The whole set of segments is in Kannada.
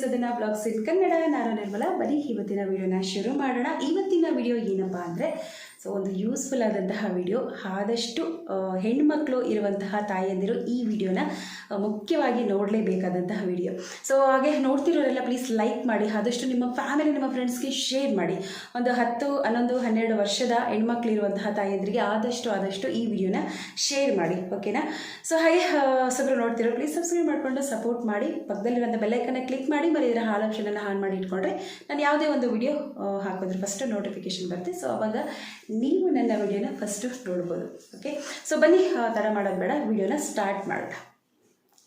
ಸದನ ಬ್ಲಾಗ್ಸ್ ಇನ್ ಕನ್ನಡ. ನಾನು ನಿರ್ಮಲ ಬರೀ ಇವತ್ತಿನ ವಿಡಿಯೋನ ಶುರು ಮಾಡೋಣ. ಇವತ್ತಿನ ವಿಡಿಯೋ ಏನಪ್ಪಾ ಅಂದರೆ ಸೊ ಒಂದು ಯೂಸ್ಫುಲ್ ಆದಂತಹ ವಿಡಿಯೋ ಆದಷ್ಟು ಹೆಣ್ಮಕ್ಳು ಇರುವಂತಹ ತಾಯಂದಿರು ಈ ವಿಡಿಯೋನ ಮುಖ್ಯವಾಗಿ ನೋಡಲೇಬೇಕಾದಂತಹ ವಿಡಿಯೋ ಸೊ ಹಾಗೆ ನೋಡ್ತಿರೋರೆಲ್ಲ ಪ್ಲೀಸ್ ಲೈಕ್ ಮಾಡಿ, ಆದಷ್ಟು ನಿಮ್ಮ ಫ್ಯಾಮಿಲಿ ನಿಮ್ಮ ಫ್ರೆಂಡ್ಸ್ಗೆ ಶೇರ್ ಮಾಡಿ. ಒಂದು ಹತ್ತು, ಹನ್ನೊಂದು, ಹನ್ನೆರಡು ವರ್ಷದ ಹೆಣ್ಮಕ್ಳು ಇರುವಂತಹ ತಾಯಂದಿರಿಗೆ ಆದಷ್ಟು ಆದಷ್ಟು ಈ ವಿಡಿಯೋನ ಶೇರ್ ಮಾಡಿ ಓಕೆನಾ ಸೊ ಹಾಗೆ ಹೊಸಬ್ರು ನೋಡ್ತಿರೋ ಪ್ಲೀಸ್ ಸಬ್ಸ್ಕ್ರೈಬ್ ಮಾಡಿಕೊಂಡು ಸಪೋರ್ಟ್ ಮಾಡಿ. ಪಕ್ಕದಲ್ಲಿರುವಂಥ ಬೆಲ್ಲೈಕನ್ನ ಕ್ಲಿಕ್ ಮಾಡಿ ಬರೀ ಇದರ ಹಾಲ್ ಆಪ್ಷನನ್ನು ಆನ್ ಮಾಡಿ ಇಟ್ಕೊಂಡ್ರೆ ನಾನು ಯಾವುದೇ ಒಂದು ವಿಡಿಯೋ ಹಾಕೋದ್ರೆ ಫಸ್ಟ್ ನೋಟಿಫಿಕೇಶನ್ ಬರುತ್ತೆ. ಸೊ ಅವಾಗ ನೀವು ನನ್ನ ವಿಡಿಯೋನ ಫಸ್ಟು ನೋಡ್ಬೋದು ಓಕೆ ಸೊ ಬನ್ನಿ ಆ, ಥರ ಮಾಡೋದು ಬೇಡ ವಿಡಿಯೋನ ಸ್ಟಾರ್ಟ್ ಮಾಡೋಣ.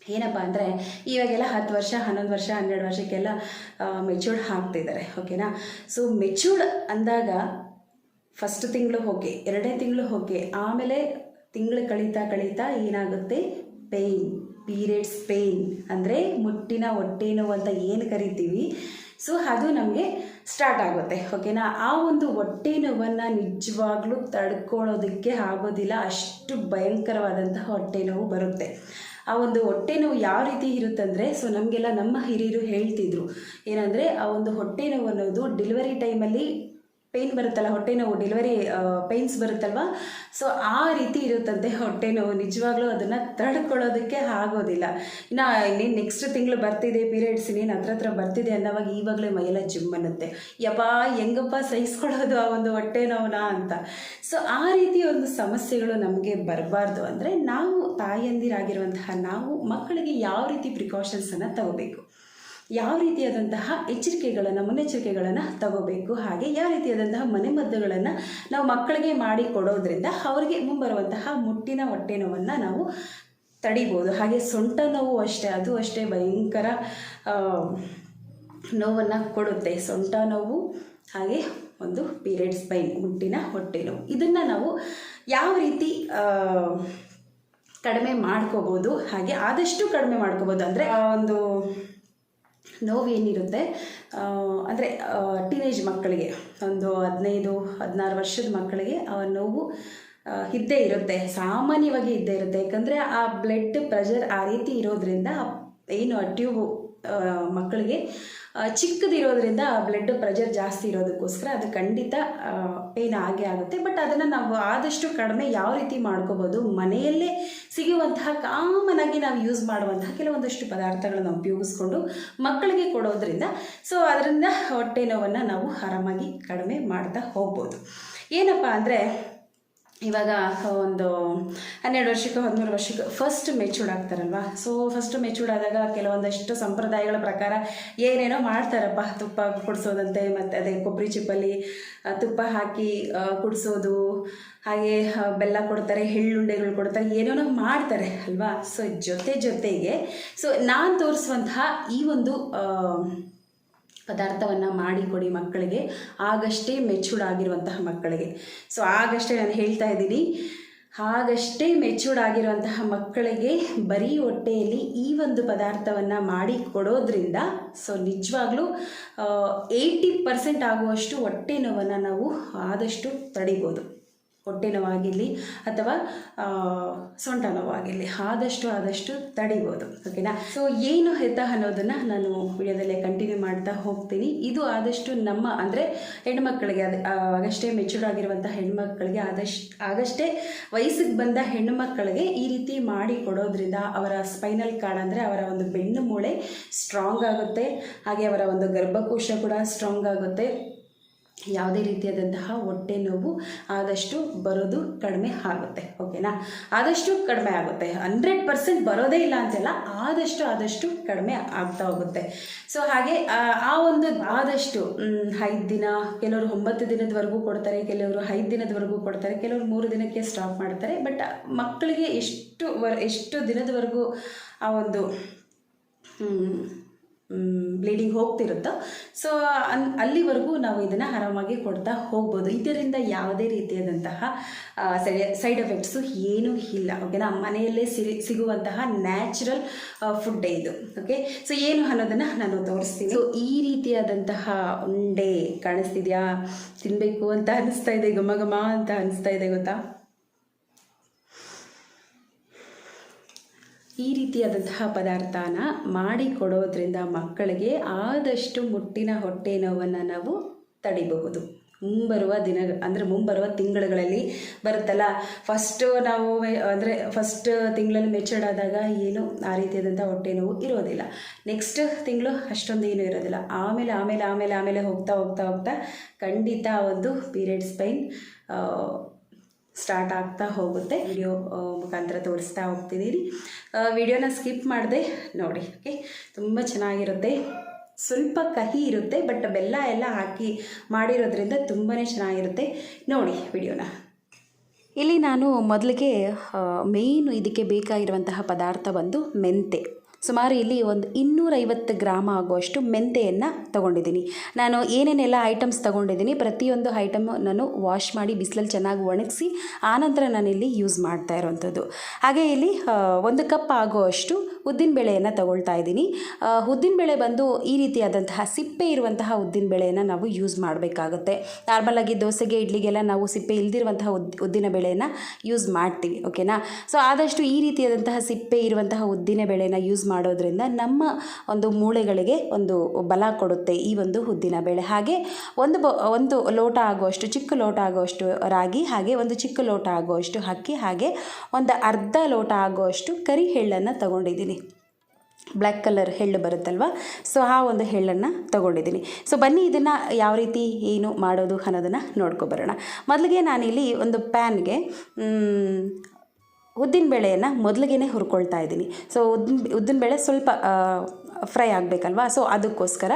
ಏನಪ್ಪ ಅಂದರೆ ಇವಾಗೆಲ್ಲ ಹತ್ತು ವರ್ಷ ಹನ್ನೊಂದು ವರ್ಷ ಹನ್ನೆರಡು ವರ್ಷಕ್ಕೆಲ್ಲ ಮೆಚೂರ್ಡ್ ಹಾಕ್ತಿದ್ದಾರೆ ಓಕೆನಾ ಸೊ ಮೆಚೂರ್ಡ್ ಅಂದಾಗ ಫಸ್ಟ್ ತಿಂಗಳು ಹೋಗಿ ಎರಡನೇ ತಿಂಗಳು ಹೋಗಿ ಆಮೇಲೆ ತಿಂಗಳು ಕಳೀತಾ ಕಳೀತಾ ಏನಾಗುತ್ತೆ? ಪೇಯ್ನ್ ಪೀರಿಯಡ್ಸ್ ಪೇಯ್ನ್ ಅಂದರೆ ಮುಟ್ಟಿನ ಹೊಟ್ಟೆ ನೋವು ಅಂತ ಏನು ಕರಿತೀವಿ? ಸೊ ಅದು ನಮಗೆ ಸ್ಟಾರ್ಟ್ ಆಗುತ್ತೆ ಓಕೆನಾ ಆ ಒಂದು ಹೊಟ್ಟೆ ನೋವನ್ನು ನಿಜವಾಗ್ಲೂ ತಡ್ಕೊಳ್ಳೋದಕ್ಕೆ ಆಗೋದಿಲ್ಲ, ಅಷ್ಟು ಭಯಂಕರವಾದಂತಹ ಹೊಟ್ಟೆ ನೋವು ಬರುತ್ತೆ. ಆ ಒಂದು ಹೊಟ್ಟೆ ನೋವು ಯಾವ ರೀತಿ ಇರುತ್ತಂದರೆ ಸೊ ನಮಗೆಲ್ಲ ನಮ್ಮ ಹಿರಿಯರು ಹೇಳ್ತಿದ್ರು. ಏನಂದರೆ, ಆ ಒಂದು ಹೊಟ್ಟೆ ನೋವು ಅನ್ನೋದು ಡೆಲಿವರಿ ಟೈಮಲ್ಲಿ ಪೇಯ್ನ್ ಬರುತ್ತಲ್ಲ, ಹೊಟ್ಟೆ ನೋವು ಡೆಲಿವರಿ ಪೇಯ್ನ್ಸ್ ಬರುತ್ತಲ್ವ? ಸೊ ಆ ರೀತಿ ಇರುತ್ತಂತೆ ಹೊಟ್ಟೆ ನೋವು. ನಿಜವಾಗ್ಲೂ ಅದನ್ನು ತಡ್ಕೊಳ್ಳೋದಕ್ಕೆ ಆಗೋದಿಲ್ಲ. ಇನ್ನು ಇನ್ನೇನು ನೆಕ್ಸ್ಟ್ ತಿಂಗಳು ಬರ್ತಿದೆ ಪೀರಿಯಡ್ಸ್ ಇನ್ನೇನು ಹತ್ರ ಹತ್ರ ಬರ್ತಿದೆ ಅನ್ನೋವಾಗ ಈವಾಗಲೇ ಮೈಯೆಲ್ಲ ಜಿಮ್ ಅನ್ನುತ್ತೆ. ಯಪ್ಪ, ಹೆಂಗಪ್ಪ ಸಹಿಸ್ಕೊಳ್ಳೋದು ಆ ಒಂದು ಹೊಟ್ಟೆ ನೋವನ ಅಂತ. ಸೊ ಆ ರೀತಿ ಒಂದು ಸಮಸ್ಯೆಗಳು ನಮಗೆ ಬರಬಾರ್ದು ಅಂದರೆ ನಾವು ತಾಯಂದಿರಾಗಿರುವಂತಹ ನಾವು ಮಕ್ಕಳಿಗೆ ಯಾವ ರೀತಿ ಪ್ರಿಕಾಷನ್ಸನ್ನು ತಗೋಬೇಕು? ಯಾವ ರೀತಿಯಾದಂತಹ ಎಚ್ಚರಿಕೆಗಳನ್ನು, ಮುನ್ನೆಚ್ಚರಿಕೆಗಳನ್ನು ತಗೋಬೇಕು, ಹಾಗೆ ಯಾವ ರೀತಿಯಾದಂತಹ ಮನೆಮದ್ದುಗಳನ್ನು ನಾವು ಮಕ್ಕಳಿಗೆ ಮಾಡಿ ಕೊಡೋದ್ರಿಂದ ಅವರಿಗೆ ಮುಂಬರುವಂತಹ ಮುಟ್ಟಿನ ಹೊಟ್ಟೆ ನೋವನ್ನು ನಾವು ತಡಿಬೋದು. ಹಾಗೆ ಸೊಂಟ ನೋವು ಅಷ್ಟೇ, ಅದು ಅಷ್ಟೇ ಭಯಂಕರ ನೋವನ್ನು ಕೊಡುತ್ತೆ. ಸೊಂಟ ನೋವು, ಹಾಗೆ ಒಂದು ಪೀರಿಯಡ್ಸ್ ಪೈನ್ ಮುಟ್ಟಿನ ಹೊಟ್ಟೆ ನೋವು. ಇದನ್ನು ನಾವು ಯಾವ ರೀತಿ ಕಡಿಮೆ ಮಾಡ್ಕೋಬೋದು, ಹಾಗೆ ಆದಷ್ಟು ಕಡಿಮೆ ಮಾಡ್ಕೋಬೋದು ಅಂದರೆ ಒಂದು ನೋವು ಏನಿರುತ್ತೆ ಅಂದರೆ ಟೀನೇಜ್ ಮಕ್ಕಳಿಗೆ, ಒಂದು ಹದಿನೈದು, ಹದಿನಾರು ವರ್ಷದ ಮಕ್ಕಳಿಗೆ ಆ ನೋವು ಇದ್ದೇ ಇರುತ್ತೆ. ಸಾಮಾನ್ಯವಾಗಿ ಇದ್ದೇ ಇರುತ್ತೆ. ಯಾಕಂದರೆ ಆ ಬ್ಲಡ್ ಪ್ರೆಷರ್ ಆ ರೀತಿ ಇರೋದ್ರಿಂದ, ಏನು ಆ ಟ್ಯೂಬು ಮಕ್ಕಳಿಗೆ ಚಿಕ್ಕದಿರೋದ್ರಿಂದ ಬ್ಲಡ್ ಪ್ರೆಷರ್ ಜಾಸ್ತಿ ಇರೋದಕ್ಕೋಸ್ಕರ ಅದು ಖಂಡಿತ ಪೇನ್ ಆಗೇ ಆಗುತ್ತೆ. ಬಟ್ ಅದನ್ನು ನಾವು ಆದಷ್ಟು ಕಡಿಮೆ ಯಾವ ರೀತಿ ಮಾಡ್ಕೋಬೋದು? ಮನೆಯಲ್ಲೇ ಸಿಗುವಂತಹ ಕಾಮನ್ ಆಗಿ ನಾವು ಯೂಸ್ ಮಾಡುವಂತಹ ಕೆಲವೊಂದಷ್ಟು ಪದಾರ್ಥಗಳನ್ನು ಉಪಯೋಗಿಸ್ಕೊಂಡು ಮಕ್ಕಳಿಗೆ ಕೊಡೋದ್ರಿಂದ ಸೊ ಅದರಿಂದ ಹೊಟ್ಟೆ ನೋವನ್ನು ನಾವು ಆರಾಮಾಗಿ ಕಡಿಮೆ ಮಾಡ್ತಾ ಹೋಗ್ಬೋದು. ಏನಪ್ಪ ಅಂದರೆ ಇವಾಗ ಒಂದು ಹನ್ನೆರಡು ವರ್ಷಕ್ಕೆ, ಹದಿಮೂರು ವರ್ಷಕ್ಕೆ ಫಸ್ಟ್ ಮೆಚೂರ್ಡ್ ಆಗ್ತಾರಲ್ವ? ಸೊ ಫಸ್ಟ್ ಮೆಚೂರ್ಡ್ ಆದಾಗ ಕೆಲವೊಂದಷ್ಟು ಸಂಪ್ರದಾಯಗಳ ಪ್ರಕಾರ ಏನೇನೋ ಮಾಡ್ತಾರಪ್ಪ. ತುಪ್ಪ ಕುಡಿಸೋದಂತೆ, ಮತ್ತು ಅದೇ ಕೊಬ್ಬರಿ ಚಿಪ್ಪಲ್ಲಿ ತುಪ್ಪ ಹಾಕಿ ಕುಡಿಸೋದು, ಹಾಗೆ ಬೆಲ್ಲ ಕೊಡ್ತಾರೆ, ಎಳ್ಳುಂಡೆಗಳು ಕೊಡ್ತಾರೆ, ಏನೇನೋ ಮಾಡ್ತಾರೆ ಅಲ್ವಾ? ಸೊ ಜೊತೆ ಜೊತೆಗೆ ಸೊ ನಾನು ತೋರಿಸುವಂತಹ ಈ ಒಂದು ಪದಾರ್ಥವನ್ನು ಮಾಡಿಕೊಡಿ ಮಕ್ಕಳಿಗೆ. ಆಗಷ್ಟೇ ಮೆಚೂರ್ಡ್ ಆಗಿರುವಂತಹ ಮಕ್ಕಳಿಗೆ. ಸೊ ಆಗಷ್ಟೇ ನಾನು ಹೇಳ್ತಾ ಇದ್ದೀನಿ. ಆಗಷ್ಟೇ ಮೆಚೂರ್ಡ್ ಆಗಿರುವಂತಹ ಮಕ್ಕಳಿಗೆ ಬರೀ ಹೊಟ್ಟೆಯಲ್ಲಿ ಈ ಒಂದು ಪದಾರ್ಥವನ್ನು ಮಾಡಿ ಕೊಡೋದ್ರಿಂದ ಸೊ ನಿಜವಾಗ್ಲೂ ಏಯ್ಟಿ ಪರ್ಸೆಂಟ್ ಆಗುವಷ್ಟು ಹೊಟ್ಟೆ ನೋವನ್ನು ನಾವು ಆದಷ್ಟು ತಡಿಬೋದು. ಹೊಟ್ಟೆ ನೋವಾಗಿರಲಿ ಅಥವಾ ಸೊಂಟ ನೋವಾಗಿರಲಿ, ಆದಷ್ಟು ಆದಷ್ಟು ತಡಿಬೋದು ಓಕೆನಾ ಸೊ ಏನು ಹೆತ ಅನ್ನೋದನ್ನು ನಾನು ವಿಡಿಯೋದಲ್ಲೇ ಕಂಟಿನ್ಯೂ ಮಾಡ್ತಾ ಹೋಗ್ತೀನಿ. ಇದು ಆದಷ್ಟು ನಮ್ಮ, ಅಂದರೆ ಹೆಣ್ಮಕ್ಳಿಗೆ ಅದು ಆಗಷ್ಟೇ ಮೆಚೂರ್ಡ್ ಆಗಿರುವಂಥ ಹೆಣ್ಮಕ್ಳಿಗೆ ಆದಷ್ಟು, ಆಗಷ್ಟೇ ವಯಸ್ಸಿಗೆ ಬಂದ ಹೆಣ್ಣುಮಕ್ಕಳಿಗೆ ಈ ರೀತಿ ಮಾಡಿ ಕೊಡೋದ್ರಿಂದ ಅವರ ಸ್ಪೈನಲ್ ಕಾರ್ಡ್ ಅಂದರೆ ಅವರ ಒಂದು ಬೆನ್ನು ಮೂಳೆ ಸ್ಟ್ರಾಂಗ್ ಆಗುತ್ತೆ. ಹಾಗೆ ಅವರ ಒಂದು ಗರ್ಭಕೋಶ ಕೂಡ ಸ್ಟ್ರಾಂಗ್ ಆಗುತ್ತೆ. ಯಾವುದೇ ರೀತಿಯಾದಂತಹ ಹೊಟ್ಟೆ ನೋವು ಆದಷ್ಟು ಬರೋದು ಕಡಿಮೆ ಆಗುತ್ತೆ ಓಕೆನಾ ಆದಷ್ಟು ಕಡಿಮೆ ಆಗುತ್ತೆ. ಹಂಡ್ರೆಡ್ ಪರ್ಸೆಂಟ್ ಬರೋದೇ ಇಲ್ಲ ಅಂತಲ್ಲ ಆದಷ್ಟು ಆದಷ್ಟು ಕಡಿಮೆ ಆಗ್ತಾ ಹೋಗುತ್ತೆ. ಸೊ ಹಾಗೆ, ಆ ಒಂದು ಆದಷ್ಟು ಐದು ದಿನ, ಕೆಲವರು ಒಂಬತ್ತು ದಿನದವರೆಗೂ ಕೊಡ್ತಾರೆ, ಕೆಲವರು ಐದು ದಿನದವರೆಗೂ ಕೊಡ್ತಾರೆ, ಕೆಲವರು ಮೂರು ದಿನಕ್ಕೆ ಸ್ಟಾಪ್ ಮಾಡ್ತಾರೆ. ಬಟ್ ಮಕ್ಕಳಿಗೆ ಎಷ್ಟು ವರ್, ಎಷ್ಟು ದಿನದವರೆಗೂ ಆ ಒಂದು ಬ್ಲೀಡಿಂಗ್ ಹೋಗ್ತಿರುತ್ತೋ. ಸೊ ಅನ್ ಅಲ್ಲಿವರೆಗೂ ನಾವು ಇದನ್ನು ಆರಾಮಾಗಿ ಕೊಡ್ತಾ ಹೋಗ್ಬೋದು. ಇದರಿಂದ ಯಾವುದೇ ರೀತಿಯಾದಂತಹ ಸೈಡ್ ಎಫೆಕ್ಟ್ಸು ಏನೂ ಇಲ್ಲ. ಓಕೆನಾ ಮನೆಯಲ್ಲೇ ಸಿರಿ, ಸಿಗುವಂತಹ ನ್ಯಾಚುರಲ್ ಫುಡ್ಡೇ ಇದು. ಓಕೆ ಸೊ ಏನು ಅನ್ನೋದನ್ನು ನಾನು ತೋರಿಸ್ತೀನಿ. ಸೊ ಈ ರೀತಿಯಾದಂತಹ ಉಂಡೆ ಕಾಣಿಸ್ತಿದೆಯಾ? ತಿನ್ನಬೇಕು ಅಂತ ಅನ್ನಿಸ್ತಾ ಇದೆ, ಘಮ ಘಮ ಅಂತ ಅನ್ನಿಸ್ತಾ ಇದೆ, ಗೊತ್ತಾ? ಈ ರೀತಿಯಾದಂತಹ ಪದಾರ್ಥನ ಮಾಡಿ ಕೊಡೋದ್ರಿಂದ ಮಕ್ಕಳಿಗೆ ಆದಷ್ಟು ಮುಟ್ಟಿನ ಹೊಟ್ಟೆ ನೋವನ್ನು ನಾವು ತಡಿಬಹುದು. ಮುಂಬರುವ ದಿನ, ಅಂದರೆ ಮುಂಬರುವ ತಿಂಗಳುಗಳಲ್ಲಿ ಬರುತ್ತಲ್ಲ ಫಸ್ಟು ನಾವು ಅಂದರೆ ಫಸ್ಟ್ ತಿಂಗಳಲ್ಲಿ ಮೆಚರ್ಡ್ ಆದಾಗ ಏನು ಆ ರೀತಿಯಾದಂಥ ಹೊಟ್ಟೆ ನೋವು ಇರೋದಿಲ್ಲ. ನೆಕ್ಸ್ಟ್ ತಿಂಗಳು ಅಷ್ಟೊಂದು ಏನೂ ಇರೋದಿಲ್ಲ. ಆಮೇಲೆ ಆಮೇಲೆ ಆಮೇಲೆ ಆಮೇಲೆ ಹೋಗ್ತಾ ಹೋಗ್ತಾ ಹೋಗ್ತಾ ಖಂಡಿತ ಒಂದು ಪೀರಿಯಡ್ಸ್ ಪೈನ್ ಸ್ಟಾರ್ಟ್ ಆಗ್ತಾ ಹೋಗುತ್ತೆ. ವಿಡಿಯೋ ಮುಖಾಂತರ ತೋರಿಸ್ತಾ ಹೋಗ್ತಿದ್ದೀರಿ ವಿಡಿಯೋನ ಸ್ಕಿಪ್ ಮಾಡಿದೆ ನೋಡಿ ಓಕೆ ತುಂಬ ಚೆನ್ನಾಗಿರುತ್ತೆ. ಸ್ವಲ್ಪ ಕಹಿ ಇರುತ್ತೆ ಬಟ್ ಬೆಲ್ಲ ಎಲ್ಲ ಹಾಕಿ ಮಾಡಿರೋದ್ರಿಂದ ತುಂಬಾ ಚೆನ್ನಾಗಿರುತ್ತೆ. ನೋಡಿ ವಿಡಿಯೋನ ಇಲ್ಲಿ ನಾನು ಮೊದಲಿಗೆ ಮೇಯ್ನು ಇದಕ್ಕೆ ಬೇಕಾಗಿರುವಂತಹ ಪದಾರ್ಥ ಬಂದು ಮೆಂತೆ ಸುಮಾರು ಇಲ್ಲಿ ಒಂದು ಇನ್ನೂರೈವತ್ತು ಗ್ರಾಮ ಆಗುವಷ್ಟು ಮೆಂತೆಯನ್ನು ತೊಗೊಂಡಿದ್ದೀನಿ. ನಾನು ಏನೇನೆಲ್ಲ ಐಟಮ್ಸ್ ತೊಗೊಂಡಿದ್ದೀನಿ, ಪ್ರತಿಯೊಂದು ಐಟಮ್ ನಾನು ವಾಶ್ ಮಾಡಿ ಬಿಸಿಲಲ್ಲಿ ಚೆನ್ನಾಗಿ ಒಣಗಿಸಿ ಆನಂತರ ನಾನಿಲ್ಲಿ ಯೂಸ್ ಮಾಡ್ತಾ ಇರೋವಂಥದ್ದು ಹಾಗೆ ಇಲ್ಲಿ ಒಂದು ಕಪ್ ಆಗುವಷ್ಟು ಉದ್ದಿನಬೇಳೆಯನ್ನು ತಗೊಳ್ತಾ ಇದ್ದೀನಿ. ಉದ್ದಿನಬೇಳೆ ಬಂದು ಈ ರೀತಿಯಾದಂತಹ ಸಿಪ್ಪೆ ಇರುವಂತಹ ಉದ್ದಿನಬೇಳೆಯನ್ನು ನಾವು ಯೂಸ್ ಮಾಡಬೇಕಾಗುತ್ತೆ. ನಾರ್ಮಲಾಗಿ ದೋಸೆಗೆ, ಇಡ್ಲಿಗೆಲ್ಲ ನಾವು ಸಿಪ್ಪೆ ಇಲ್ದಿರುವಂತಹ ಉದ್, ಉದ್ದಿನ ಬೇಳೆನ ಯೂಸ್ ಮಾಡ್ತೀವಿ ಓಕೆನಾ ಸೊ ಆದಷ್ಟು ಈ ರೀತಿಯಾದಂತಹ ಸಿಪ್ಪೆ ಇರುವಂತಹ ಉದ್ದಿನ ಬೇಳೆನ ಯೂಸ್ ಮಾಡೋದ್ರಿಂದ ನಮ್ಮ ಒಂದು ಮೂಳೆಗಳಿಗೆ ಒಂದು ಬಲ ಕೊಡುತ್ತೆ ಈ ಒಂದು ಉದ್ದಿನ ಬೇಳೆ. ಹಾಗೆ ಒಂದು ಬ, ಒಂದು ಲೋಟ ಆಗುವಷ್ಟು, ಚಿಕ್ಕ ಲೋಟ ಆಗುವಷ್ಟು ರಾಗಿ, ಹಾಗೆ ಒಂದು ಚಿಕ್ಕ ಲೋಟ ಆಗುವಷ್ಟು ಅಕ್ಕಿ, ಹಾಗೆ ಒಂದು ಅರ್ಧ ಲೋಟ ಆಗುವಷ್ಟು ಕರಿ ಎಳ್ಳನ್ನು ತಗೊಂಡಿದ್ದೀನಿ. ಬ್ಲ್ಯಾಕ್ ಕಲರ್ ಎಳ್ಳು ಬರುತ್ತಲ್ವ? ಸೊ, ಆ ಒಂದು ಹೆಳ್ಳನ್ನು ತೊಗೊಂಡಿದ್ದೀನಿ. ಸೊ, ಬನ್ನಿ ಇದನ್ನು ಯಾವ ರೀತಿ, ಏನು ಮಾಡೋದು ಅನ್ನೋದನ್ನು ನೋಡ್ಕೊಬರೋಣ ಮೊದಲಿಗೆ ನಾನಿಲ್ಲಿ ಒಂದು ಪ್ಯಾನ್ಗೆ ಉದ್ದಿನಬೇಳೆಯನ್ನು ಮೊದಲಿಗೆ ಹುರ್ಕೊಳ್ತಾ ಇದ್ದೀನಿ. ಸೊ ಉದ್ದಿನ ಬೇಳೆ ಸ್ವಲ್ಪ ಫ್ರೈ ಆಗಬೇಕಲ್ವಾ? ಸೊ ಅದಕ್ಕೋಸ್ಕರ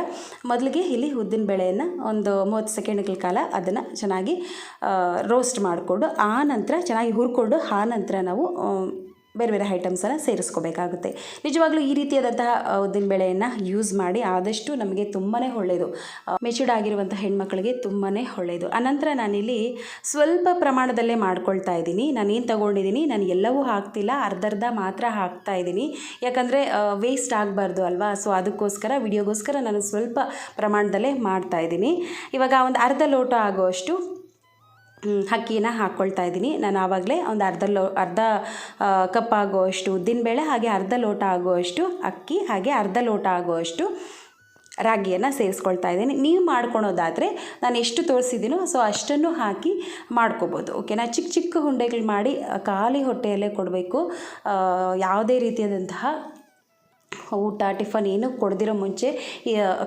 ಮೊದಲಿಗೆ ಇಲ್ಲಿ ಉದ್ದಿನಬೇಳೆಯನ್ನು ಒಂದು ಮೂವತ್ತು ಸೆಕೆಂಡ್ಗಳ ಕಾಲ ಅದನ್ನು ಚೆನ್ನಾಗಿ ರೋಸ್ಟ್ ಮಾಡಿಕೊಂಡು, ಆ ನಂತರ ಚೆನ್ನಾಗಿ ಹುರ್ಕೊಂಡು, ಆ ನಂತರ ನಾವು ಬೇರೆ ಬೇರೆ ಐಟಮ್ಸನ್ನು ಸೇರಿಸ್ಕೋಬೇಕಾಗುತ್ತೆ. ನಿಜವಾಗ್ಲೂ ಈ ರೀತಿಯಾದಂತಹ ಉದ್ದಿನ ಬೇಳೆಯನ್ನು ಯೂಸ್ ಮಾಡಿ ಆದಷ್ಟು ನಮಗೆ ತುಂಬಾ ಒಳ್ಳೆಯದು ಮೆಚೂರ್ಡ್ ಆಗಿರುವಂಥ ಹೆಣ್ಮಕ್ಳಿಗೆ ತುಂಬಾ ಒಳ್ಳೆಯದು ಅನಂತರ ನಾನಿಲ್ಲಿ ಸ್ವಲ್ಪ ಪ್ರಮಾಣದಲ್ಲೇ ಮಾಡ್ಕೊಳ್ತಾ ಇದ್ದೀನಿ. ನಾನೇನು ತಗೊಂಡಿದ್ದೀನಿ ನಾನು ಎಲ್ಲವೂ ಹಾಕ್ತಿಲ್ಲ ಅರ್ಧರ್ಧ ಮಾತ್ರ ಹಾಕ್ತಾ ಇದ್ದೀನಿ. ಯಾಕಂದರೆ ವೇಸ್ಟ್ ಆಗಬಾರ್ದು ಅಲ್ವಾ? ಸೊ ಅದಕ್ಕೋಸ್ಕರ ವಿಡಿಯೋಗೋಸ್ಕರ ನಾನು ಸ್ವಲ್ಪ ಪ್ರಮಾಣದಲ್ಲೇ ಮಾಡ್ತಾ ಇದ್ದೀನಿ. ಇವಾಗ ಒಂದು ಅರ್ಧ ಲೋಟ ಆಗುವಷ್ಟು ಹ್ಮ್, ಅಕ್ಕಿನ ಹಾಕ್ಕೊಳ್ತಾ ಇದ್ದೀನಿ. ನಾನು ಆವಾಗಲೇ ಒಂದು ಅರ್ಧ ಲೋ, ಅರ್ಧ ಕಪ್ ಆಗುವಷ್ಟು ಉದ್ದಿನಬೇಳೆ ಹಾಗೆ ಅರ್ಧ ಲೋಟ ಆಗುವಷ್ಟು ಅಕ್ಕಿ ಹಾಗೆ ಅರ್ಧ ಲೋಟ ಆಗುವಷ್ಟು ರಾಗಿಯನ್ನು ಸೇರಿಸ್ಕೊಳ್ತಾ ಇದ್ದೀನಿ. ನೀವು ಮಾಡ್ಕೊಳೋದಾದರೆ ನಾನು ಎಷ್ಟು ತೋರಿಸಿದ್ದೀನೋ ಸೊ ಅಷ್ಟನ್ನು ಹಾಕಿ ಮಾಡ್ಕೋಬೋದು. ಓಕೆನಾ? ಚಿಕ್ಕ ಚಿಕ್ಕ ಹುಂಡೆಗಳು ಮಾಡಿ ಖಾಲಿ ಹೊಟ್ಟೆಯಲ್ಲೇ ಕೊಡಬೇಕು. ಯಾವುದೇ ರೀತಿಯಾದಂತಹ ಊಟ, ಟಿಫನ್ ಏನು ಕೊಡದಿರೋ ಮುಂಚೆ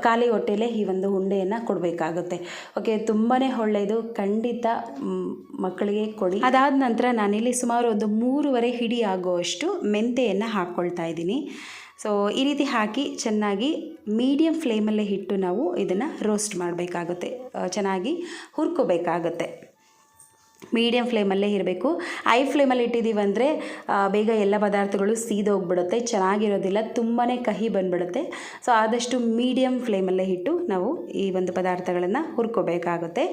ಖಾಲಿ ಹೊಟ್ಟೆಲೆ ಈ ಒಂದು ಉಂಡೆಯನ್ನು ಕೊಡಬೇಕಾಗುತ್ತೆ. ಓಕೆ ತುಂಬಾ ಒಳ್ಳೆಯದು. ಖಂಡಿತ ಮಕ್ಕಳಿಗೆ ಕೊಡಿ. ಅದಾದ ನಂತರ ನಾನಿಲ್ಲಿ ಸುಮಾರು ಒಂದು ಮೂರುವರೆ ಹಿಡಿ ಆಗುವಷ್ಟು ಮೆಂತೆಯನ್ನು ಹಾಕ್ಕೊಳ್ತಾ ಇದ್ದೀನಿ. ಸೊ ಈ ರೀತಿ ಹಾಕಿ ಚೆನ್ನಾಗಿ ಮೀಡಿಯಮ್ ಫ್ಲೇಮಲ್ಲೇ ಇಟ್ಟು ನಾವು ಇದನ್ನು ರೋಸ್ಟ್ ಮಾಡಬೇಕಾಗುತ್ತೆ. ಚೆನ್ನಾಗಿ ಹುರ್ಕೋಬೇಕಾಗುತ್ತೆ. ಮೀಡಿಯಮ್ ಫ್ಲೇಮಲ್ಲೇ ಇರಬೇಕು. ಐ ಫ್ಲೇಮಲ್ಲಿ ಇಟ್ಟಿದ್ದೀವಿ ಅಂದರೆ ಬೇಗ ಎಲ್ಲ ಪದಾರ್ಥಗಳು ಸೀದೋಗ್ಬಿಡುತ್ತೆ, ಚೆನ್ನಾಗಿರೋದಿಲ್ಲ ತುಂಬಾ ಕಹಿ ಬಂದ್ಬಿಡುತ್ತೆ. ಸೊ ಆದಷ್ಟು ಮೀಡಿಯಮ್ ಫ್ಲೇಮಲ್ಲೇ ಇಟ್ಟು ನಾವು ಈ ಒಂದು ಪದಾರ್ಥಗಳನ್ನು ಹುರ್ಕೋಬೇಕಾಗುತ್ತೆ.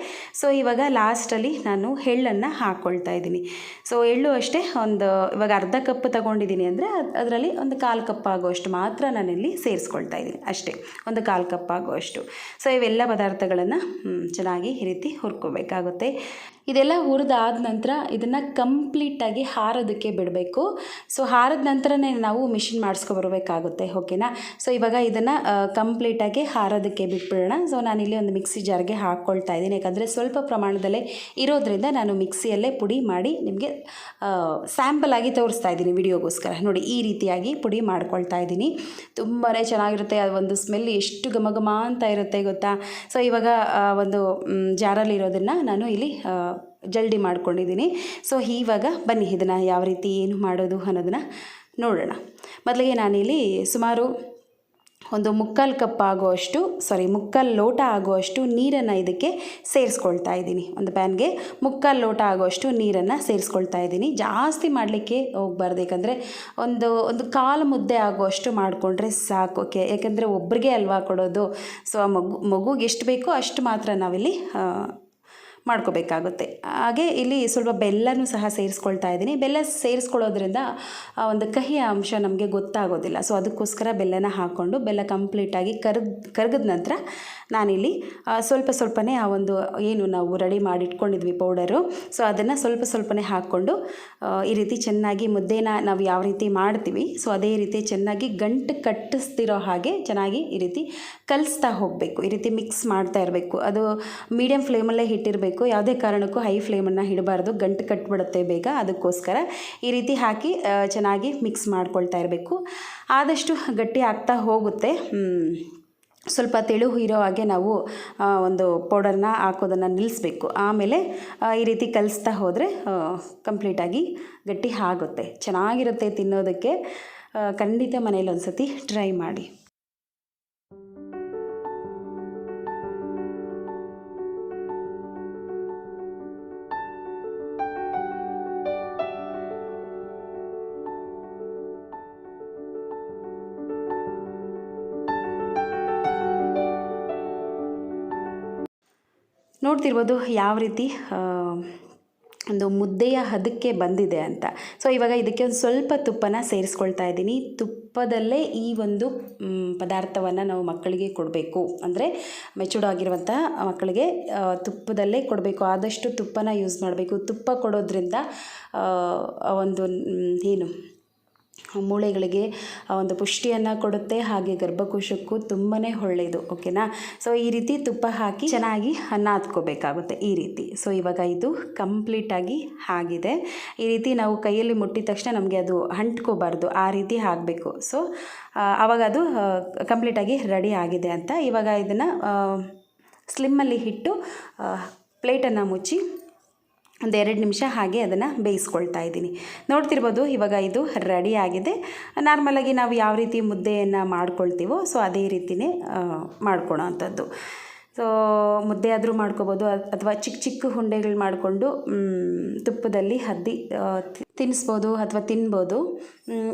ಸೊ ಇವಾಗ ಲಾಸ್ಟಲ್ಲಿ ನಾನು ಎಳ್ಳನ್ನು ಹಾಕ್ಕೊಳ್ತಾ ಇದ್ದೀನಿ. ಸೊ ಎಳ್ಳು ಅಷ್ಟೇ ಒಂದು, ಇವಾಗ ಅರ್ಧ ಕಪ್ ತಗೊಂಡಿದ್ದೀನಿ ಅಂದರೆ ಅದರಲ್ಲಿ ಒಂದು ಕಾಲು ಕಪ್ ಆಗೋಷ್ಟು ಮಾತ್ರ ನಾನಿಲ್ಲಿ ಸೇರಿಸ್ಕೊಳ್ತಾ ಇದ್ದೀನಿ. ಅಷ್ಟೇ, ಒಂದು ಕಾಲು ಕಪ್ ಆಗೋಷ್ಟು. ಸೊ ಇವೆಲ್ಲ ಪದಾರ್ಥಗಳನ್ನು ಚೆನ್ನಾಗಿ ಈ ರೀತಿ ಹುರ್ಕೋಬೇಕಾಗುತ್ತೆ. ಇದೆಲ್ಲ ಹುರಿದಾದ ನಂತರ ಇದನ್ನು ಕಂಪ್ಲೀಟಾಗಿ ಹಾರೋದಕ್ಕೆ ಬಿಡಬೇಕು. ಸೊ ಹಾರದ ನಂತರನೇ ನಾವು ಮಿಷಿನ್ ಮಾಡಿಸ್ಕೊಬರ್ಬೇಕಾಗುತ್ತೆ ಓಕೆನಾ ಸೊ ಇವಾಗ ಇದನ್ನು ಕಂಪ್ಲೀಟಾಗಿ ಹಾರೋದಕ್ಕೆ ಬಿಟ್ಬಿಡೋಣ. ಸೊ ನಾನಿಲ್ಲಿ ಒಂದು ಮಿಕ್ಸಿ ಜಾರ್ಗೆ ಹಾಕ್ಕೊಳ್ತಾ ಇದ್ದೀನಿ. ಯಾಕಂದರೆ ಸ್ವಲ್ಪ ಪ್ರಮಾಣದಲ್ಲೇ ಇರೋದ್ರಿಂದ ನಾನು ಮಿಕ್ಸಿಯಲ್ಲೇ ಪುಡಿ ಮಾಡಿ ನಿಮಗೆ ಸ್ಯಾಂಪಲ್ ಆಗಿ ತೋರಿಸ್ತಾ ಇದ್ದೀನಿ ವಿಡಿಯೋಗೋಸ್ಕರ. ನೋಡಿ, ಈ ರೀತಿಯಾಗಿ ಪುಡಿ ಮಾಡ್ಕೊಳ್ತಾ ಇದ್ದೀನಿ. ತುಂಬಾ ಚೆನ್ನಾಗಿರುತ್ತೆ. ಅದು ಒಂದು ಸ್ಮೆಲ್ ಎಷ್ಟು ಗಮಗಮ ಅಂತ ಇರುತ್ತೆ, ಗೊತ್ತಾ? ಸೊ ಇವಾಗ ಒಂದು ಜಾರಲ್ಲಿರೋದನ್ನು ನಾನು ಇಲ್ಲಿ ಜಲ್ಡಿ ಮಾಡ್ಕೊಂಡಿದ್ದೀನಿ. ಸೊ ಇವಾಗ ಬನ್ನಿ, ಇದನ್ನು ಯಾವ ರೀತಿ ಏನು ಮಾಡೋದು ಅನ್ನೋದನ್ನು ನೋಡೋಣ. ಮೊದಲಿಗೆ ನಾನಿಲ್ಲಿ ಸುಮಾರು ಒಂದು ಮುಕ್ಕಾಲು ಕಪ್ ಆಗುವಷ್ಟು ಸಾರಿ ಮುಕ್ಕಾಲು ಲೋಟ ಆಗುವಷ್ಟು ನೀರನ್ನು ಇದಕ್ಕೆ ಸೇರಿಸ್ಕೊಳ್ತಾ ಇದ್ದೀನಿ. ಒಂದು ಪ್ಯಾನ್ಗೆ ಮುಕ್ಕಾಲು ಲೋಟ ಆಗುವಷ್ಟು ನೀರನ್ನು ಸೇರಿಸ್ಕೊಳ್ತಾ ಇದ್ದೀನಿ. ಜಾಸ್ತಿ ಮಾಡಲಿಕ್ಕೆ ಹೋಗ್ಬಾರ್ದು, ಯಾಕಂದರೆ ಒಂದು ಒಂದು ಕಾಲು ಮುದ್ದೆ ಆಗುವಷ್ಟು ಮಾಡಿಕೊಂಡ್ರೆ ಸಾಕು, ಓಕೆ? ಯಾಕಂದರೆ ಒಬ್ರಿಗೆ ಅಲ್ವಾ ಕೊಡೋದು. ಸೊ ಆ ಮಗು, ಮಗುಗೆ ಎಷ್ಟು ಬೇಕೋ ಅಷ್ಟು ಮಾತ್ರ ನಾವಿಲ್ಲಿ ಮಾಡ್ಕೋಬೇಕಾಗುತ್ತೆ. ಹಾಗೆ ಇಲ್ಲಿ ಸ್ವಲ್ಪ ಬೆಲ್ಲನೂ ಸಹ ಸೇರಿಸ್ಕೊಳ್ತಾ ಇದ್ದೀನಿ. ಬೆಲ್ಲ ಸೇರಿಸ್ಕೊಳ್ಳೋದ್ರಿಂದ ಒಂದು ಕಹಿಯ ಅಂಶ ನಮಗೆ ಗೊತ್ತಾಗೋದಿಲ್ಲ. ಸೊ ಅದಕ್ಕೋಸ್ಕರ ಬೆಲ್ಲನ ಹಾಕ್ಕೊಂಡು ಬೆಲ್ಲ ಕಂಪ್ಲೀಟಾಗಿ ಕರ್ಗ್ ಕರ್ಗದ ನಂತರ ನಾನಿಲ್ಲಿ ಸ್ವಲ್ಪ ಸ್ವಲ್ಪನೇ ಆ ಒಂದು ಏನು ನಾವು ರೆಡಿ ಮಾಡಿ ಇಟ್ಕೊಂಡಿದ್ವಿ ಪೌಡರು. ಸೊ ಅದನ್ನು ಸ್ವಲ್ಪ ಸ್ವಲ್ಪನೇ ಹಾಕ್ಕೊಂಡು ಈ ರೀತಿ ಚೆನ್ನಾಗಿ ಮುದ್ದೆನ ನಾವು ಯಾವ ರೀತಿ ಮಾಡ್ತೀವಿ, ಸೊ, ಅದೇ ರೀತಿ ಚೆನ್ನಾಗಿ ಗಂಟು ಕಟ್ಟಿಸ್ತಿರೋ ಹಾಗೆ ಚೆನ್ನಾಗಿ ಈ ರೀತಿ ಕಲಿಸ್ತಾ ಹೋಗಬೇಕು. ಈ ರೀತಿ ಮಿಕ್ಸ್ ಮಾಡ್ತಾ ಇರಬೇಕು. ಅದು ಮೀಡಿಯಮ್ ಫ್ಲೇಮಲ್ಲೇ ಇಟ್ಟಿರಬೇಕು ಯಾವುದೇ ಕಾರಣಕ್ಕೂ ಹೈ ಫ್ಲೇಮನ್ನು ಇಡಬಾರ್ದು, ಗಂಟು ಕಟ್ಬಿಡುತ್ತೆ ಬೇಗ, ಅದಕ್ಕೋಸ್ಕರ ಈ ರೀತಿ ಹಾಕಿ ಚೆನ್ನಾಗಿ ಮಿಕ್ಸ್ ಮಾಡ್ಕೊಳ್ತಾ ಇರಬೇಕು. ಆದಷ್ಟು ಗಟ್ಟಿ ಆಗ್ತಾ ಹೋಗುತ್ತೆ. ಸ್ವಲ್ಪ ತೆಳು ಇರೋ ಹಾಗೆ ನಾವು ಒಂದು ಪೌಡರ್ನ ಹಾಕೋದನ್ನು ನಿಲ್ಲಿಸ್ಬೇಕು ಆಮೇಲೆ ಈ ರೀತಿ ಕಲಿಸ್ತಾ ಹೋದರೆ ಕಂಪ್ಲೀಟಾಗಿ ಗಟ್ಟಿ ಆಗುತ್ತೆ. ಚೆನ್ನಾಗಿರುತ್ತೆ ತಿನ್ನೋದಕ್ಕೆ. ಖಂಡಿತ ಮನೇಲಿ ಒಂದು ಸತಿ ಟ್ರೈ ಮಾಡಿ. ನೋಡ್ತಿರ್ಬೋದು ಯಾವ ರೀತಿ ಒಂದು ಮುದ್ದೆಯ ಹದಕ್ಕೆ ಬಂದಿದೆ ಅಂತ. ಸೊ ಇವಾಗ ಇದಕ್ಕೆ ಒಂದು ಸ್ವಲ್ಪ ತುಪ್ಪನ ಸೇರಿಸ್ಕೊಳ್ತಾ ಇದ್ದೀನಿ. ತುಪ್ಪದಲ್ಲೇ ಈ ಒಂದು ಪದಾರ್ಥವನ್ನು ನಾವು ಮಕ್ಕಳಿಗೆ ಕೊಡಬೇಕು. ಅಂದರೆ ಮೆಚೂರ್ಡ್ ಆಗಿರುವಂಥ ಮಕ್ಕಳಿಗೆ ತುಪ್ಪದಲ್ಲೇ ಕೊಡಬೇಕು. ಆದಷ್ಟು ತುಪ್ಪನ ಯೂಸ್ ಮಾಡಬೇಕು. ತುಪ್ಪ ಕೊಡೋದ್ರಿಂದ ಒಂದು ಏನು ಮೂಳೆಗಳಿಗೆ ಒಂದು ಪುಷ್ಟಿಯನ್ನು ಕೊಡುತ್ತೆ. ಹಾಗೆ ಗರ್ಭಕೋಶಕ್ಕೂ ತುಂಬಾ ಒಳ್ಳೆಯದು ಓಕೆನಾ ಸೊ ಈ ರೀತಿ ತುಪ್ಪ ಹಾಕಿ ಚೆನ್ನಾಗಿ ನಾದ್ಕೋಬೇಕಾಗುತ್ತೆ ಈ ರೀತಿ. ಸೊ ಇವಾಗ ಇದು ಕಂಪ್ಲೀಟಾಗಿ ಆಗಿದೆ. ಈ ರೀತಿ ನಾವು ಕೈಯಲ್ಲಿ ಮುಟ್ಟಿದ ತಕ್ಷಣ ನಮಗೆ ಅದು ಅಂಟ್ಕೋಬಾರ್ದು, ಆ ರೀತಿ ಆಗಬೇಕು ಸೊ ಆವಾಗ ಅದು ಕಂಪ್ಲೀಟಾಗಿ ರೆಡಿ ಆಗಿದೆ ಅಂತ ಇವಾಗ ಇದನ್ನು ಸ್ಲಿಮ್ಮಲ್ಲಿ ಇಟ್ಟು ಪ್ಲೇಟನ್ನು ಮುಚ್ಚಿ ಒಂದು ಎರಡು ನಿಮಿಷ ಹಾಗೆ ಅದನ್ನು ಬೇಯಿಸ್ಕೊಳ್ತಾ ಇದ್ದೀನಿ. ನೋಡ್ತಿರ್ಬೋದು ಇವಾಗ ಇದು ರೆಡಿ ಆಗಿದೆ. ನಾರ್ಮಲಾಗಿ ನಾವು ಯಾವ ರೀತಿ ಮುದ್ದೆಯನ್ನು ಮಾಡ್ಕೊಳ್ತೀವೋ, ಸೊ ಅದೇ ರೀತಿಯೇ ಮಾಡ್ಕೊಳೋ ಅಂಥದ್ದು ಸೊ ಮುದ್ದೆ ಆದರೂ ಮಾಡ್ಕೋಬೋದು. ಅಥವಾ ಚಿಕ್ಕ ಚಿಕ್ಕ ಉಂಡೆಗಳು ಮಾಡಿಕೊಂಡು ತುಪ್ಪದಲ್ಲಿ ಹದ್ದಿ ತಿನ್ನಿಸ್ಬೋದು ಅಥವಾ ತಿನ್ಬೋದು.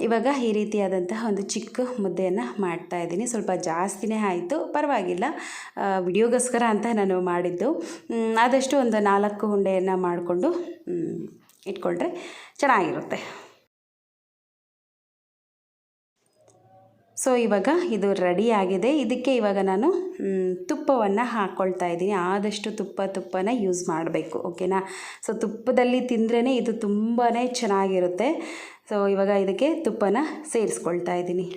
ಇವಾಗ ಈ ರೀತಿಯಾದಂತಹ ಒಂದು ಚಿಕ್ಕ ಮುದ್ದೆಯನ್ನು ಮಾಡ್ತಾ ಇದ್ದೀನಿ. ಸ್ವಲ್ಪ ಜಾಸ್ತಿನೇ ಆಯಿತು. ಪರವಾಗಿಲ್ಲ. ವಿಡಿಯೋಗೋಸ್ಕರ ಅಂತ ನಾನು ಮಾಡಿದ್ದು. ಆದಷ್ಟು ಒಂದು ನಾಲ್ಕು ಉಂಡೆಯನ್ನು ಮಾಡಿಕೊಂಡು ಇಟ್ಕೊಂಡ್ರೆ ಚೆನ್ನಾಗಿರುತ್ತೆ. ಸೊ ಇವಾಗ ಇದು ರೆಡಿ ಆಗಿದೆ. ಇದಕ್ಕೆ ಇವಾಗ ನಾನು ತುಪ್ಪವನ್ನು ಹಾಕ್ಕೊಳ್ತಾ ಇದ್ದೀನಿ. ಆದಷ್ಟು ತುಪ್ಪ ತುಪ್ಪನ ಯೂಸ್ ಮಾಡಬೇಕು ಓಕೆನಾ ಸೊ ತುಪ್ಪದಲ್ಲಿ ತಿಂದ್ರೇ ಇದು ತುಂಬಾ ಚೆನ್ನಾಗಿರುತ್ತೆ. ಸೊ ಇವಾಗ ಇದಕ್ಕೆ ತುಪ್ಪನ ಸೇರಿಸ್ಕೊಳ್ತಾ ಇದ್ದೀನಿ.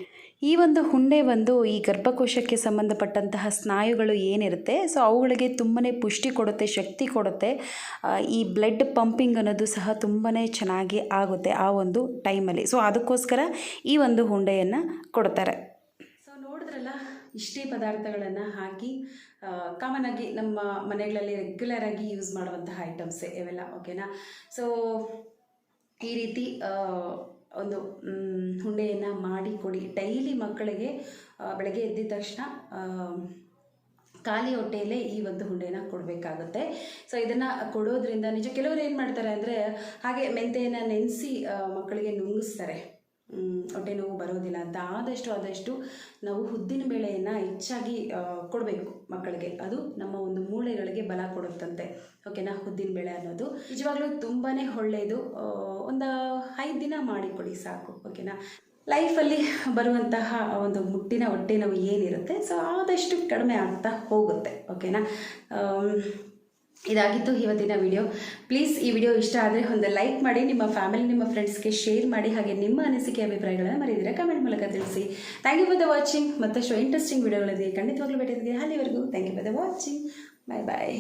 ಈ ಒಂದು ಹುಂಡೆ ಒಂದು ಈ ಗರ್ಭಕೋಶಕ್ಕೆ ಸಂಬಂಧಪಟ್ಟಂತಹ ಸ್ನಾಯುಗಳು ಏನಿರುತ್ತೆ? ಸೊ ಅವುಗಳಿಗೆ ತುಂಬಾ ಪುಷ್ಟಿ ಕೊಡುತ್ತೆ, ಶಕ್ತಿ ಕೊಡುತ್ತೆ. ಈ ಬ್ಲಡ್ ಪಂಪಿಂಗ್ ಅನ್ನೋದು ಸಹ ತುಂಬಾ ಚೆನ್ನಾಗಿ ಆಗುತ್ತೆ ಆ ಒಂದು ಟೈಮಲ್ಲಿ ಸೊ ಅದಕ್ಕೋಸ್ಕರ ಈ ಒಂದು ಹುಂಡೆಯನ್ನು ಕೊಡ್ತಾರೆ. ಸೊ ನೋಡಿದ್ರಲ್ಲ, ಇಷ್ಟೇ ಪದಾರ್ಥಗಳನ್ನು ಹಾಕಿ ಕಾಮನ್ ಆಗಿ ನಮ್ಮ ಮನೆಗಳಲ್ಲಿ ರೆಗ್ಯುಲರ್ ಆಗಿ ಯೂಸ್ ಮಾಡುವಂತಹ ಐಟಮ್ಸೇ ಇವೆಲ್ಲ ಓಕೆನಾ ಸೊ ಈ ರೀತಿ ಒಂದು ಉಂಡೆಯನ್ನು ಮಾಡಿ ಕೊಡಿ. ಡೈಲಿ ಮಕ್ಕಳಿಗೆ ಬೆಳಗ್ಗೆ ಎದ್ದಿದ ತಕ್ಷಣ ಖಾಲಿ ಹೊಟ್ಟೆಯಲ್ಲೇ ಈ ಒಂದು ಹುಂಡೆನ ಕೊಡಬೇಕಾಗುತ್ತೆ. ಸೊ ಇದನ್ನು ಕೊಡೋದ್ರಿಂದ ನಿಜ ಕೆಲವರು ಏನು ಮಾಡ್ತಾರೆ ಅಂದರೆ, ಹಾಗೆ ಮೆಂತೆಯನ್ನು ನೆನೆಸಿ ಮಕ್ಕಳಿಗೆ ನುಂಗಿಸ್ತಾರೆ. ಹೊಟ್ಟೆ ನೋವು ಬರೋದಿಲ್ಲ ಅಂತ. ಆದಷ್ಟು ಆದಷ್ಟು ನಾವು ಉದ್ದಿನ ಬೇಳೆಯನ್ನು ಹೆಚ್ಚಾಗಿ ಕೊಡಬೇಕು ಮಕ್ಕಳಿಗೆ. ಅದು ನಮ್ಮ ಒಂದು ಮೂಳೆಗಳಿಗೆ ಬಲ ಕೊಡುತ್ತಂತೆ. ಓಕೆನಾ? ಉದ್ದಿನ ಬೇಳೆ ಅನ್ನೋದು. ನಿಜವಾಗ್ಲೂ ತುಂಬಾ ಒಳ್ಳೆಯದು. ಒಂದು ದಿನ ಮಾಡಿಕೊಡಿ ಸಾಕು ಓಕೆನಾ ಲೈಫಲ್ಲಿ ಬರುವಂತಹ ಒಂದು ಮುಟ್ಟಿನ ಹೊಟ್ಟೆ ನೋವು ಏನಿರುತ್ತೆ ಸೊ ಆದಷ್ಟು ಕಡಿಮೆ ಆಗ್ತಾ ಹೋಗುತ್ತೆ ಓಕೆನಾ ಇದಾಗಿತ್ತು ಇವತ್ತಿನ ವಿಡಿಯೋ ಪ್ಲೀಸ್ ಈ ವಿಡಿಯೋ ಇಷ್ಟ ಆದರೆ ಒಂದು ಲೈಕ್ ಮಾಡಿ, ನಿಮ್ಮ ಫ್ಯಾಮಿಲಿ ನಿಮ್ಮ ಫ್ರೆಂಡ್ಸ್ಗೆ ಶೇರ್ ಮಾಡಿ, ಹಾಗೆ ನಿಮ್ಮ ಅನಿಸಿಕೆ ಅಭಿಪ್ರಾಯಗಳನ್ನು ಮರೆಯದಿರ ಕಮೆಂಟ್ ಮೂಲಕ ತಿಳಿಸಿ. Thank you for the watching ಮತ್ತಷ್ಟು ಇಂಟ್ರೆಸ್ಟಿಂಗ್ ವಿಡಿಯೋಗಳಿದೆ ಖಂಡಿತವಾಗ್ಲೂ ಭೇಟಿಯಾಗಿದೆ ಅಲ್ಲಿವರೆಗೂ thank you for the watching bye bye